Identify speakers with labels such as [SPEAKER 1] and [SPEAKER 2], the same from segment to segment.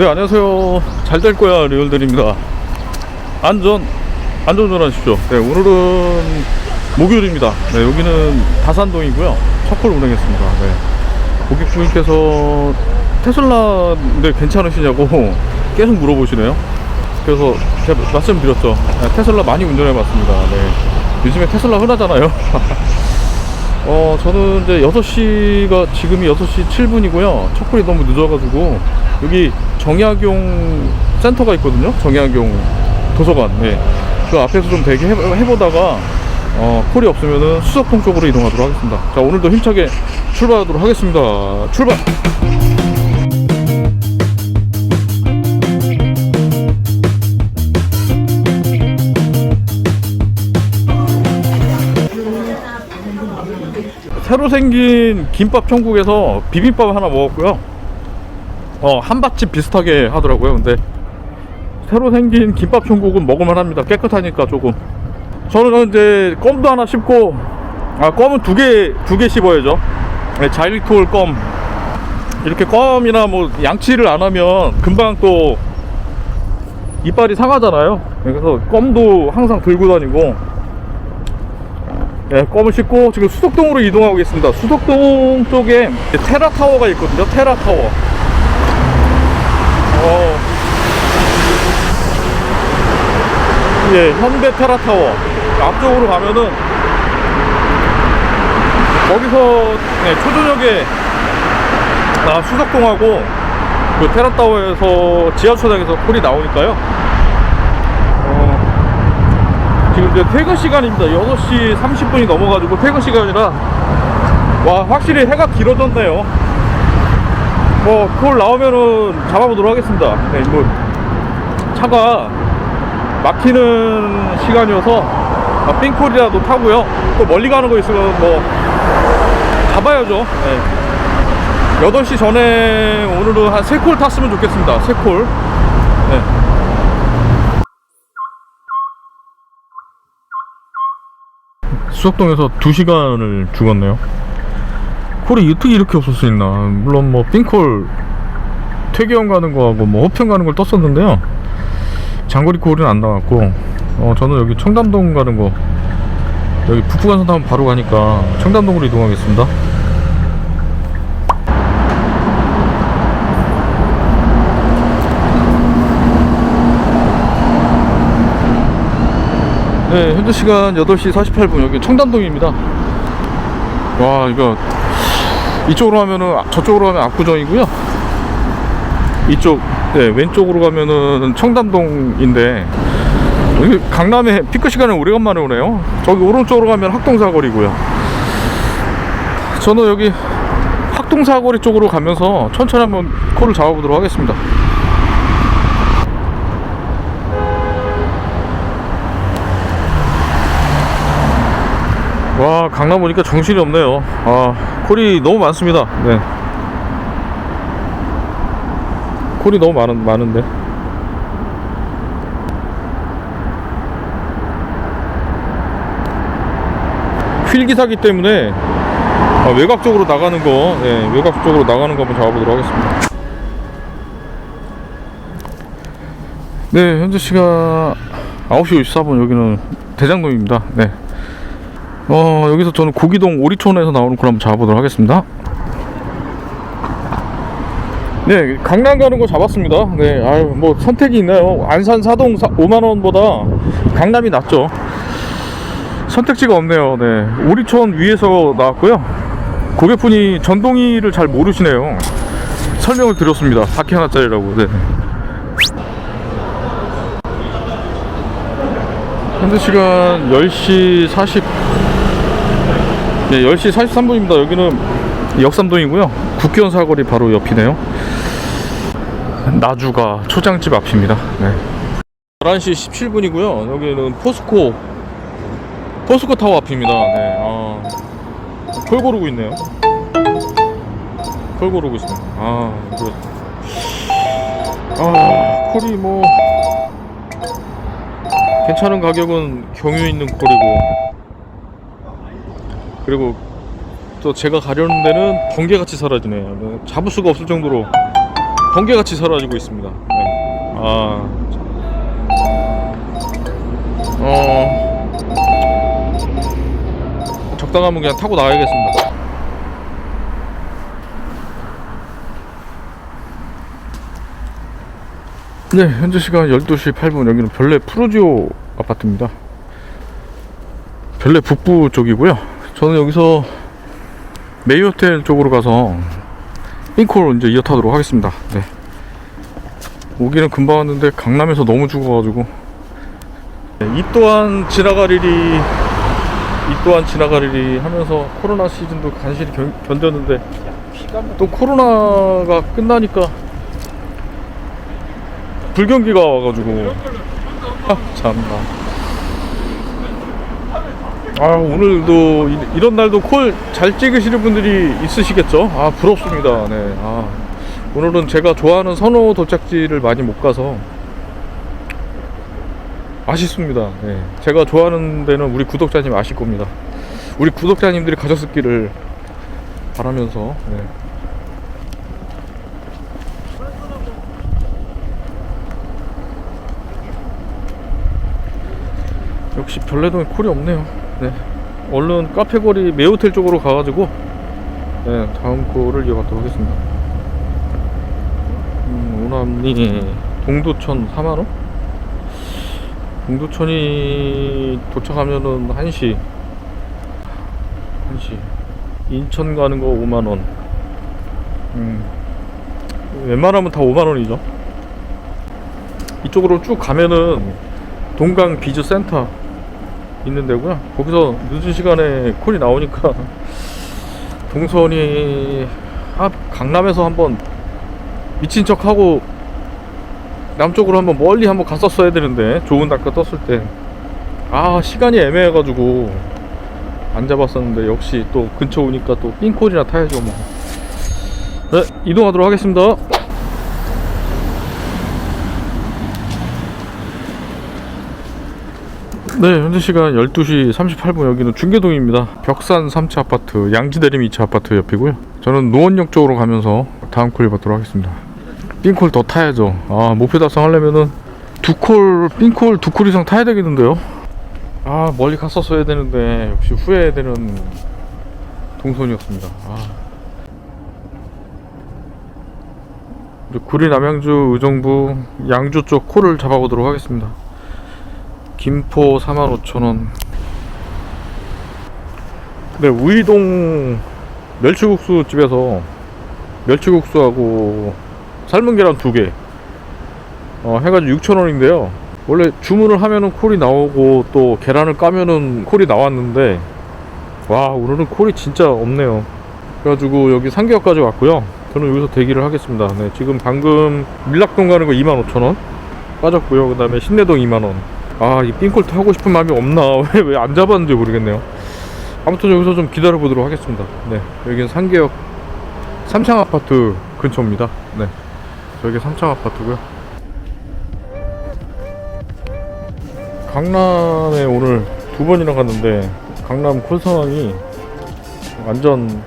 [SPEAKER 1] 네 안녕하세요. 잘 될 거야 리얼들입니다. 안전 안전운전하십시오. 네 오늘은 목요일입니다. 네 여기는 다산동이고요. 첫콜 운행했습니다. 네. 고객분께서 테슬라인데 괜찮으시냐고 계속 물어보시네요. 그래서 제가 말씀드렸죠. 네, 테슬라 많이 운전해 봤습니다. 네. 요즘에 테슬라 흔하잖아요 어, 저는 이제 6시가, 지금이 6시 7분이고요. 첫콜이 너무 늦어가지고, 여기 정약용 센터가 있거든요. 정약용 도서관. 네. 그 앞에서 좀 대기 해, 해보다가, 어, 콜이 없으면은 수석동 쪽으로 이동하도록 하겠습니다. 자, 오늘도 힘차게 출발하도록 하겠습니다. 출발! 새로 생긴 김밥 천국에서 비빔밥 하나 먹었고요. 어, 한밭집 비슷하게 하더라고요. 근데 새로 생긴 김밥 천국은 먹을만 합니다. 깨끗하니까 조금. 저는 이제 껌도 하나 씹고, 아, 껌은 두 개, 두 개 씹어야죠. 네, 자일톨 껌. 이렇게 껌이나 뭐 양치를 안 하면 금방 또 이빨이 상하잖아요. 그래서 껌도 항상 들고 다니고, 예, 껌을 씻고 지금 수덕동으로 이동하고 있습니다. 수덕동 쪽에 테라 타워가 있거든요. 테라 타워. 어, 예, 현대 테라 타워. 앞쪽으로 가면은 거기서 네, 초저녁에 아, 수덕동하고 그 테라 타워에서 지하철장에서 콜이 나오니까요. 어, 지금 이제 퇴근 시간입니다. 6시 30분이 넘어가지고 퇴근 시간이라 와 확실히 해가 길어졌네요. 뭐콜 나오면은 잡아보도록 하겠습니다. 네, 뭐 차가 막히는 시간이어서 아, 삥콜이라도 타고요. 또 멀리 가는 거 있으면 뭐 잡아야죠. 네. 8시 전에 오늘은 한 3콜 탔으면 좋겠습니다. 3콜. 네. 수석동에서 2시간을 죽었네요. 콜이 어떻게 이렇게 없을 수 있나. 물론 뭐 삥콜 퇴계원 가는 거하고 뭐 호평 가는 걸 떴었는데요. 장거리 콜은 안 나왔고 어 저는 여기 청담동 가는 거 여기 북부간선 타면 바로 가니까 청담동으로 이동하겠습니다. 네, 현재 시간 8시 48분 여기 청담동입니다. 와, 이거 이쪽으로 하면은 아, 저쪽으로 하면 압구정이고요. 이쪽 네, 왼쪽으로 가면은 청담동인데 여기 강남에 피크 시간에 오래간만에 오네요. 저기 오른쪽으로 가면 학동사거리고요. 저는 여기 학동사거리 쪽으로 가면서 천천히 한번 콜을 잡아보도록 하겠습니다. 와 강남 오니까 정신이 없네요. 아 콜이 너무 많습니다. 네. 콜이 너무 많은, 많은데. 휠기사기 때문에 아, 외곽 쪽으로 나가는 거 네, 외곽 쪽으로 나가는 거 한번 잡아보도록 하겠습니다. 네 현재 시간 9시 54분. 여기는 대장동입니다. 네 어, 여기서 저는 고기동 오리촌에서 나오는 걸 한번 잡아보도록 하겠습니다. 네, 강남 가는 거 잡았습니다. 네, 아유, 뭐 선택이 있나요? 안산 사동 5만원보다 강남이 낫죠. 선택지가 없네요. 네, 오리촌 위에서 나왔고요. 고객분이 전동이를 잘 모르시네요. 설명을 드렸습니다. 4K 하나짜리라고. 네. 현재 시간 10시 40 네, 10시 43분입니다. 여기는 역삼동이고요. 국기원 사거리 바로 옆이네요. 나주가 초장집 앞입니다. 네. 11시 17분이고요. 여기는 포스코 포스코 타워 앞입니다. 네. 아, 콜 고르고 있네요. 콜 고르고 있어요. 아, 이거 아, 콜이 뭐 괜찮은 가격은 경유 있는 콜이고 그리고 또 제가 가려는 데는 번개같이 사라지네요. 네, 잡을 수가 없을 정도로 번개같이 사라지고 있습니다. 네. 아, 참. 어, 적당하면 그냥 타고 나가야겠습니다. 네, 현재 시간 12시 8분 여기는 별내 프로지오 아파트입니다. 별내 북부 쪽이고요. 저는 여기서 메이호텔 쪽으로 가서 잉콜 이제 이어 타도록 하겠습니다. 네. 오기는 금방 왔는데 강남에서 너무 죽어가지고 네, 이 또한 지나가리리 이 또한 지나가리리 하면서 코로나 시즌도 간신히 견, 견뎠는데 또 코로나가 끝나니까 불경기가 와가지고 아 참나 아 오늘도 이- 이런 날도 콜 잘 찍으시는 분들이 있으시겠죠? 아 부럽습니다. 네 아 오늘은 제가 좋아하는 선호 도착지를 많이 못 가서 아쉽습니다. 네. 제가 좋아하는 데는 우리 구독자님 아실 겁니다. 우리 구독자님들이 가셨었기를 바라면서 네. 역시 별내동에 콜이 없네요. 네. 얼른 카페거리 메호텔 쪽으로 가가지고 네, 다음 콜을 이어가도록 하겠습니다. 음, 오남리 동두천 4만원? 동두천이 도착하면은 1시 1시 인천 가는 거 5만원 음, 웬만하면 다 5만원이죠 이쪽으로 쭉 가면은 동강 비즈 센터 있는 데고요. 거기서 늦은 시간에 콜이 나오니까 동선이 아, 강남에서 한번 미친 척 하고 남쪽으로 한번 멀리 한번 갔었어야 되는데 좋은 낙가 떴을 때 아 시간이 애매해가지고 안 잡았었는데 역시 또 근처 오니까 또 삥콜이나 타야죠 뭐. 네 이동하도록 하겠습니다. 네, 현재 시간 12시 38분 여기는 중계동입니다. 벽산 3차 아파트, 양지대림 2차 아파트 옆이고요. 저는 노원역 쪽으로 가면서 다음 콜 받도록 하겠습니다. 삥콜 더 타야죠. 아, 목표 달성하려면은 두 콜, 삥콜 두 콜 이상 타야 되겠는데요? 아, 멀리 갔었어야 되는데 역시 후회되는 동선이었습니다. 아. 구리 남양주 의정부 양주 쪽 콜을 잡아보도록 하겠습니다. 김포 45,000원. 네, 우이동 멸치국수 집에서 멸치국수하고 삶은 계란 두 개. 어, 해가지고 6,000원인데요. 원래 주문을 하면은 콜이 나오고 또 계란을 까면은 콜이 나왔는데 와 오늘은 콜이 진짜 없네요. 그래가지고 여기 상계역까지 왔고요. 저는 여기서 대기를 하겠습니다. 네, 지금 방금 밀락동 가는 거 25,000원 빠졌고요. 그 다음에 신내동 2만원. 아, 이 삥콜 타고 싶은 마음이 없나? 왜, 왜안 잡았는지 모르겠네요. 아무튼 여기서 좀 기다려 보도록 하겠습니다. 네. 여기는 상계역 삼창 아파트 근처입니다. 네. 저기 삼창 아파트고요. 강남에 오늘 두 번이나 갔는데 강남 콜 상황이 완전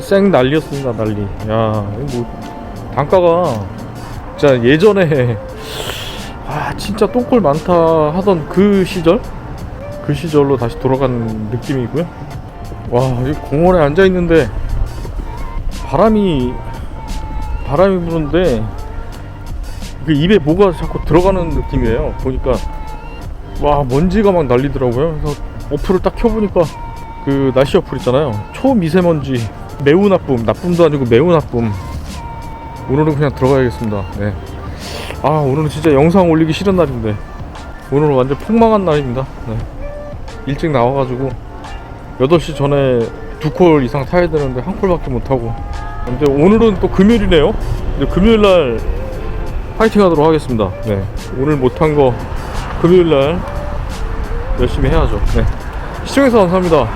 [SPEAKER 1] 쌩 난리였습니다. 난리. 야, 이거 뭐 단가가 진짜 예전에 아 진짜 똥콜 많다 하던 그 시절? 그 시절로 다시 돌아간 느낌이고요. 와이 공원에 앉아 있는데 바람이 바람이 부는데 그 입에 뭐가 자꾸 들어가는 느낌이에요. 보니까 와 먼지가 막 날리더라고요. 그래서 어플을 딱 켜보니까 그 날씨 어플 있잖아요. 초미세먼지 매우 나쁨 나쁨도 아니고 매우 나쁨 오늘은 그냥 들어가야겠습니다. 네. 아 오늘은 진짜 영상 올리기 싫은 날인데. 오늘은 완전 폭망한 날입니다. 네. 일찍 나와가지고 8시 전에 두 콜 이상 타야 되는데 한 콜밖에 못하고. 근데 오늘은 또 금요일이네요. 금요일날 파이팅 하도록 하겠습니다. 네. 오늘 못한 거 금요일날 열심히 해야죠. 네. 시청해서 감사합니다.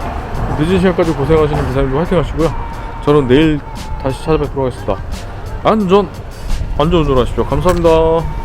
[SPEAKER 1] 늦은 시간까지 고생하시는 기사님도 화이팅 하시고요. 저는 내일 다시 찾아뵙도록 하겠습니다. 안전 안전 운전하십시오. 감사합니다.